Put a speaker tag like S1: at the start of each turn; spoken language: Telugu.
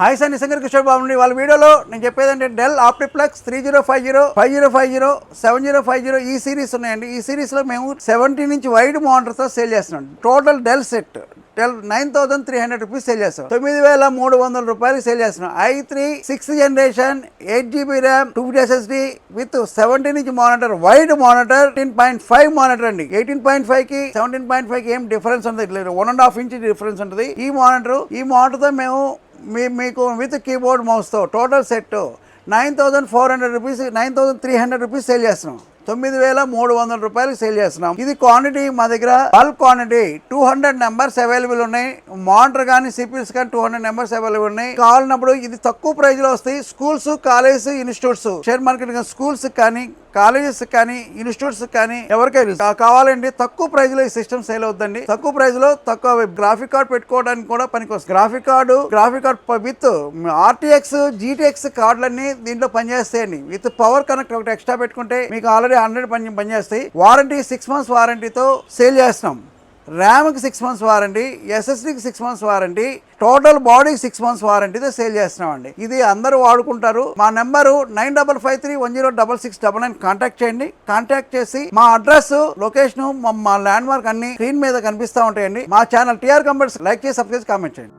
S1: హాయ్ సార్ నిశంకర్ కిషోర్ బాబు నుండి. వాళ్ళ వీడియోలో నేను చెప్పేది అంటే Dell OptiPlex three zero five zero five zero five zero seven zero five zero ఈ సిరీస్ ఉన్నాయండి. ఈ సిరీస్లో మేము సెవెంటీ నుంచి వైడ్ మోటార్తో సేల్ చేస్తున్నాం. Total Dell set Dell nine thousand three hundred rupees sale చేస్తాం తొమ్మిది వేల మూడు వందల రూపాయలు సేల్ చేస్తున్నాం. I three sixth generation eight GB RAM two SSD with seventeen inch monitor wide monitor eighteen point five monitor అండి. ఎయిటీన్ పాయింట్ ఫైవ్కి సెవెంటీన్ పాయింట్ ఫైవ్కి ఏం డిఫరెన్స్ ఉంటుంది one and half inch difference ఉంటుంది. ఈ మానిటర్ ఈ మానిటర్తో మేము మీ మీకు with keyboard మౌస్తో total set nine thousand four hundred rupees nine thousand three hundred rupees sale చేస్తున్నాం. తొమ్మిది వేల మూడు వందల రూపాయలు సేల్ చేస్తున్నాం. ఇది క్వాంటిటీ మా దగ్గర bulk quantity two hundred numbers available ఉన్నాయి. మానిటర్ కానీ సిపిల్స్ కానీ టూ హండ్రెడ్ నెంబర్స్ అవైలబుల్ ఉన్నాయి. కావాలన్నప్పుడు ఇది తక్కువ ప్రైజ్లో వస్తాయి. Schools colleges institutes share market schools కానీ కాలేజెస్ కానీ ఇన్స్టిట్యూట్స్ కానీ ఎవరికైనా కావాలండి తక్కువ ప్రైజ్లో ఈ సిస్టమ్ సేల్ అవుతుందండి తక్కువ ప్రైజ్లో తక్కువ గ్రాఫిక్ కార్డ్ పెట్టుకోవడానికి కూడా పనికొస్తుంది. Graphic card graphic card with RTX GTX కార్డులన్నీ దీంట్లో పనిచేస్తాయండి. విత్ పవర్ కనెక్ట్ ఒకటి ఎక్స్ట్రా పెట్టుకుంటే మీకు ఆల్రెడీ హండ్రెడ్ పని పనిచేస్తాయి. వారంటీ సిక్స్ మంత్స్ వారంటీతో సేల్ చేస్తున్నాం. ర్యామ్కి సిక్స్ మంత్స్ వారంటీ ఎస్ఎస్డికి సిక్స్ మంత్స్ వారంటీ టోటల్ బాడీకి సిక్స్ మంత్స్ వారంటీతో సేల్ చేస్తున్నామండి. ఇది అందరూ వాడుకుంటారు. మా number nine double five three one zero double six double nine contact చేయండి. కాంటాక్ట్ చేసి మా అడ్రస్ లొకేషన్ మా ల్యాండ్ మార్క్ అన్ని స్క్రీన్ మీద కనిపిస్తూ ఉంటాయండి. మా ఛానల్ టీఆర్ కంపెనీస్ లైక్ చేసి సబ్స్క్రైబ్ కామెంట్ చేయండి.